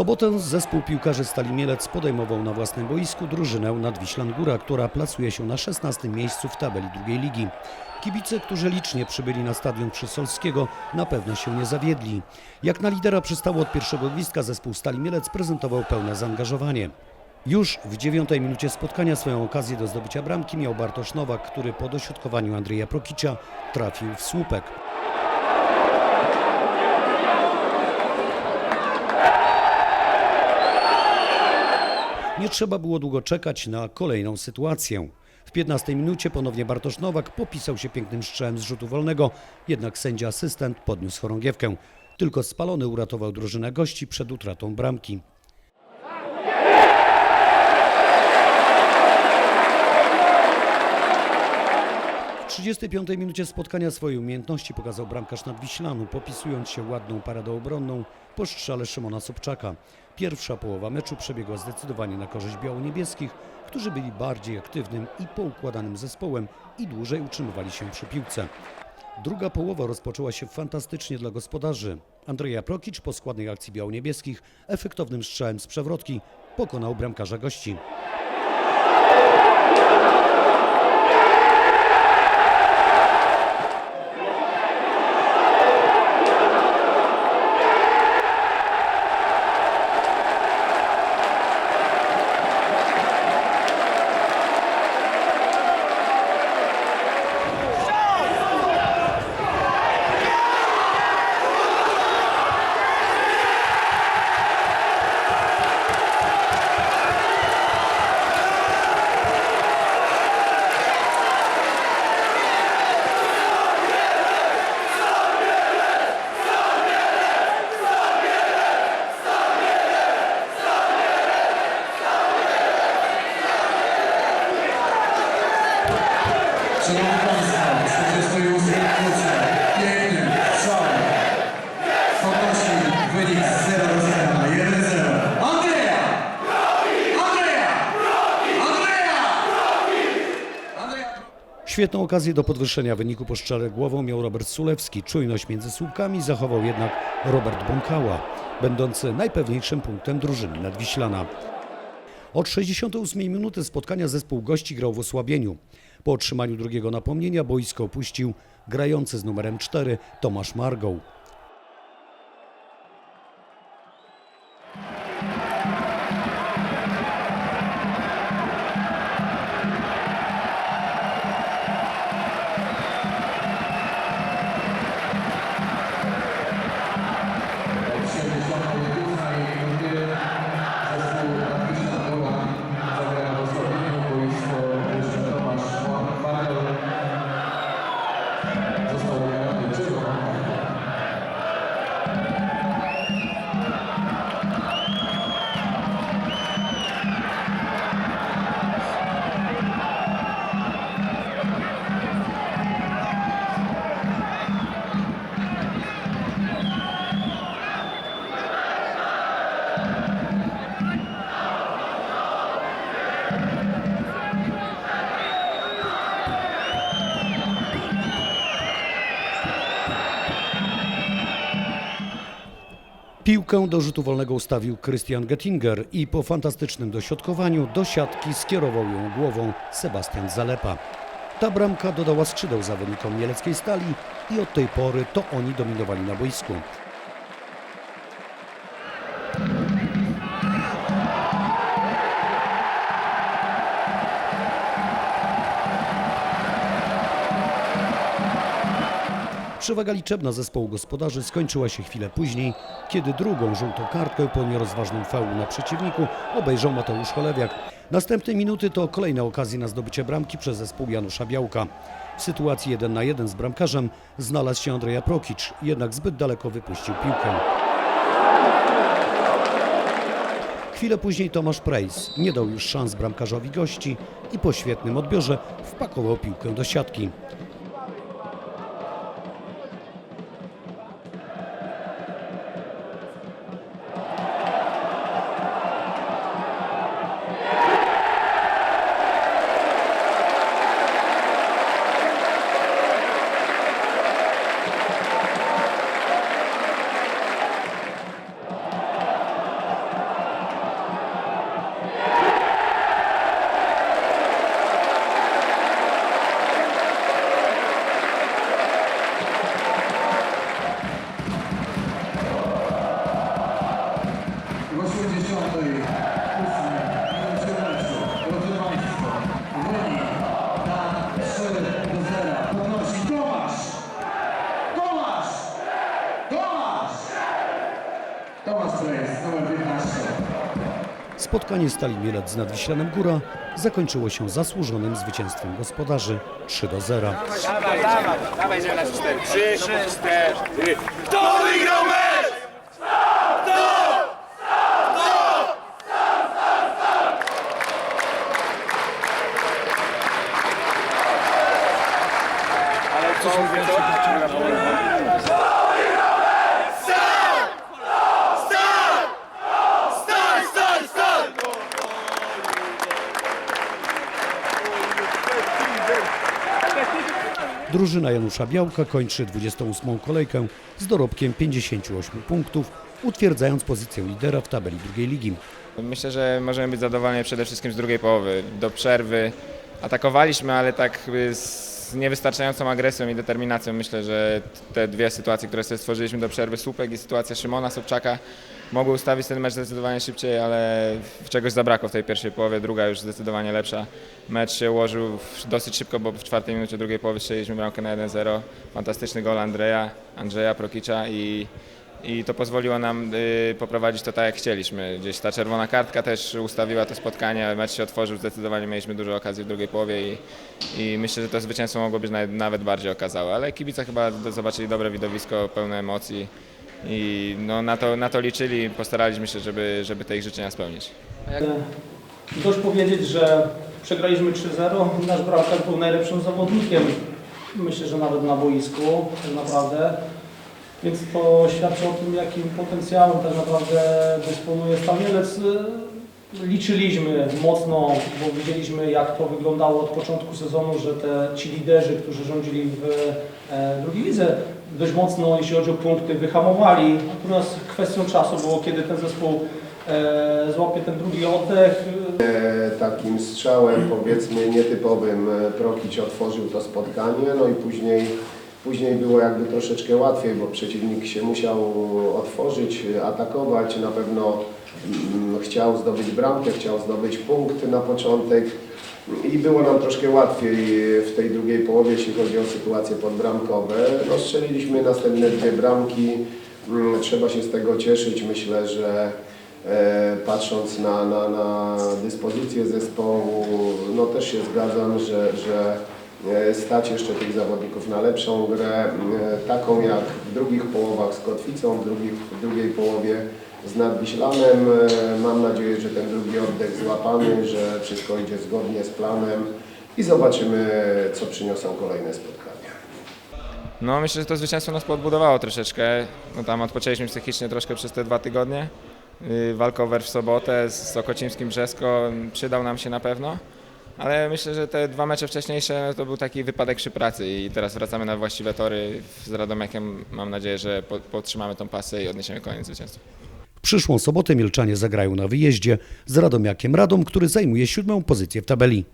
Sobotę zespół piłkarzy Stali Mielec podejmował na własnym boisku drużynę Nadwiślan Góra, która plasuje się na 16 miejscu w tabeli drugiej ligi. Kibice, którzy licznie przybyli na stadion Przysolskiego, na pewno się nie zawiedli. Jak na lidera przystało od pierwszego gwizdka, zespół Stali Mielec prezentował pełne zaangażowanie. Już w dziewiątej minucie spotkania swoją okazję do zdobycia bramki miał Bartosz Nowak, który po dośrodkowaniu Andrzeja Prokicia trafił w słupek. Nie trzeba było długo czekać na kolejną sytuację. W 15 minucie ponownie Bartosz Nowak popisał się pięknym strzałem z rzutu wolnego, jednak sędzia asystent podniósł chorągiewkę. Tylko spalony uratował drużynę gości przed utratą bramki. 35 minucie spotkania swoje umiejętności pokazał bramkarz Nadwiślanu, popisując się ładną paradą obronną po strzale Szymona Sobczaka. Pierwsza połowa meczu przebiegła zdecydowanie na korzyść biało-niebieskich, którzy byli bardziej aktywnym i poukładanym zespołem i dłużej utrzymywali się przy piłce. Druga połowa rozpoczęła się fantastycznie dla gospodarzy. Andrzeja Prokicz po składnej akcji biało-niebieskich efektownym strzałem z przewrotki pokonał bramkarza gości. Szanowni Państwo, 48 minucie, pięknym strzałem podnosi wynik z 0 do 0 na 1-0. Andrzeja! Andrzeja! Andrzeja! Andrzeja! Świetną okazję do podwyższenia wyniku po strzale głową miał Robert Sulewski. Czujność między słupkami zachował jednak Robert Bąkała, będący najpewniejszym punktem drużyny Nadwiślana. Od 68 minuty spotkania zespół gości grał w osłabieniu. Po otrzymaniu drugiego napomnienia boisko opuścił grający z numerem 4 Tomasz Margoł. Piłkę do rzutu wolnego ustawił Christian Gettinger i po fantastycznym dośrodkowaniu do siatki skierował ją głową Sebastian Zalepa. Ta bramka dodała skrzydeł zawodnikom mieleckiej stali i od tej pory to oni dominowali na boisku. Przewaga liczebna zespołu gospodarzy skończyła się chwilę później, kiedy drugą żółtą kartkę po nierozważnym faulu na przeciwniku obejrzał Mateusz Cholewiak. Następne minuty to kolejna okazja na zdobycie bramki przez zespół Janusza Białka. W sytuacji 1 na 1 z bramkarzem znalazł się Andrzeja Prokicz, jednak zbyt daleko wypuścił piłkę. Chwilę później Tomasz Prejs nie dał już szans bramkarzowi gości i po świetnym odbiorze wpakował piłkę do siatki. Spotkanie Stali Mielec z Nadwiślanem Góra zakończyło się zasłużonym zwycięstwem gospodarzy 3 do 0. Dawaj, dawaj, dawaj, że na cztery. Trzy, cztery. Kto wygrał mecz? Ale co mówię, to? Drużyna Janusza Białka kończy 28. kolejkę z dorobkiem 58 punktów, utwierdzając pozycję lidera w tabeli drugiej ligi. Myślę, że możemy być zadowoleni przede wszystkim z drugiej połowy. Do przerwy atakowaliśmy, ale tak y, z niewystarczającą agresją i determinacją. Myślę, że te dwie sytuacje, które sobie stworzyliśmy do przerwy, słupek i sytuacja Szymona Sobczaka, mogły ustawić ten mecz zdecydowanie szybciej, ale czegoś zabrakło w tej pierwszej połowie. Druga już zdecydowanie lepsza. Mecz się ułożył dosyć szybko, bo w czwartej minucie drugiej połowy strzeliliśmy bramkę na 1-0. Fantastyczny gol Andrzeja, Andrzeja Prokicza i i to pozwoliło nam y, poprowadzić to tak, jak chcieliśmy. Gdzieś ta czerwona kartka też ustawiła to spotkanie, mecz się otworzył, zdecydowanie mieliśmy dużo okazji w drugiej połowie i, i myślę, że to zwycięstwo mogło być nawet, bardziej okazałe, ale kibice chyba zobaczyli dobre widowisko, pełne emocji i no, na, to, na to liczyli, postaraliśmy się, żeby, żeby te ich życzenia spełnić. Dość powiedzieć, że przegraliśmy 3-0. Nasz bramkarz był najlepszym zawodnikiem, myślę, że nawet na boisku, tak naprawdę. Więc to świadczy o tym, jakim potencjałem tak naprawdę dysponuje Stal Mielec. Liczyliśmy mocno, bo widzieliśmy jak to wyglądało od początku sezonu, że te ci liderzy, którzy rządzili w e, drugiej lidze, dość mocno, jeśli chodzi o punkty, wyhamowali. Natomiast kwestią czasu było, kiedy ten zespół e, złapie ten drugi oddech. E, takim strzałem powiedzmy nietypowym e, Prokic otworzył to spotkanie, no i później, później było jakby troszeczkę łatwiej, bo przeciwnik się musiał otworzyć, atakować, na pewno mm, chciał zdobyć bramkę, chciał zdobyć punkt na początek i było nam troszkę łatwiej w tej drugiej połowie, jeśli chodzi o sytuacje podbramkowe. No, strzeliliśmy następne dwie bramki, Mm, trzeba się z tego cieszyć, myślę, że E, Patrząc na, na, na dyspozycję zespołu, no też się zgadzam, że, że stać jeszcze tych zawodników na lepszą grę, e, taką jak w drugich połowach z Kotwicą, w, drugich, w drugiej połowie z Nadwiślanem. E, Mam nadzieję, że ten drugi oddech złapany, że wszystko idzie zgodnie z planem i zobaczymy, co przyniosą kolejne spotkania. No myślę, że to zwycięstwo nas podbudowało troszeczkę. No tam odpoczęliśmy psychicznie troszkę przez te dwa tygodnie. Yy, Walkover w sobotę z Okocimskim Brzesko przydał nam się na pewno. Ale myślę, że te dwa mecze wcześniejsze to był taki wypadek przy pracy i teraz wracamy na właściwe tory z Radomiakiem. Mam nadzieję, że po- podtrzymamy tą pasę i odniesiemy kolejne zwycięstwo. W przyszłą sobotę Mielczanie zagrają na wyjeździe z Radomiakiem Radom, który zajmuje siódmą pozycję w tabeli.